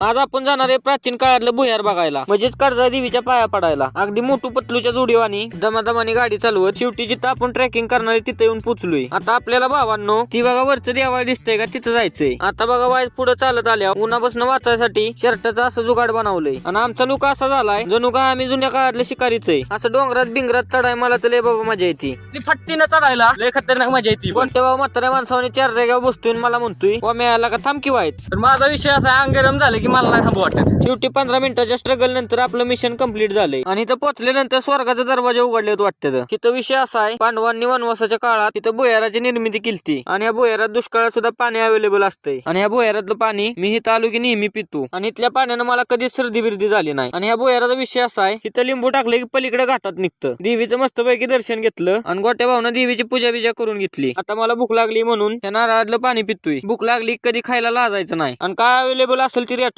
आज आपण जाणार आहे प्राचीन काळातलं भुयार बघायला म्हणजेच कर्जा देवीच्या पाया पडायला. अगदी मोठू पतलूच्या जोडीवानी दमादमाने गाडी चालवत शेवटी जिथं आपण ट्रेकिंग करणार तिथे येऊन पोचलोय आता आपल्याला भावांनो ती बघा वरचं देवाळ दिसतंय का तिथं जायचंय. आता बघा वाय पुढे चालत आल्या उन्हापासून वाचायसाठी शर्टाचा असं जुगाड बनवलंय. आणि आमचा लुक असा झालाय जणू का आम्ही जुन्या काळातल्या शिकारीच आहे. असं डोंगरात बिंगरात चढाय मला तर लय बाबा मजा येते. फट्टीनं चढायला लय खतरनाक मजा येते. कोणत्या बाबा म्हाताऱ्या माणसाने चार जागेवर बसतोय मला म्हणतोय वा मिळाला का? थांब की व्हायच माझा विषय असा आहे, अंग गरम झालं की मला नाही थांबू वाटत. शेवटी पंधरा मिनिटाच्या स्ट्रगल नंतर आपलं मिशन कंप्लीट झालंय. आणि इथं पोहोचल्यानंतर स्वर्गाचा दरवाजा उघडले वाटतं. तिथं विषय असा आहे पांडवांनी वनवासाच्या काळात तिथं भुयाराची निर्मिती केली आणि या बोयारात दुष्काळात सुद्धा पाणी अवेलेबल असतंय. आणि या बोयारातलं पाणी मी इथं आलो की नेहमी पितो. आणि इथल्या पाण्यानं मला कधीच सर्दी बिर्दी झाली नाही. आणि या बोयाराचा विषय असा आहे तिथं लिंबू टाकले की पलीकडे घाटात निघतं. देवीचं मस्तपैकी दर्शन घेतलं आणि गोट्या भावना देवीची पूजा बिजा करून घेतली. आता मला भूक लागली म्हणून त्या नारळातलं पाणी पितोय. भूक लागली कधी खायला लाजायचं नाही. आणि काय अवेलेबल असेल ती रेट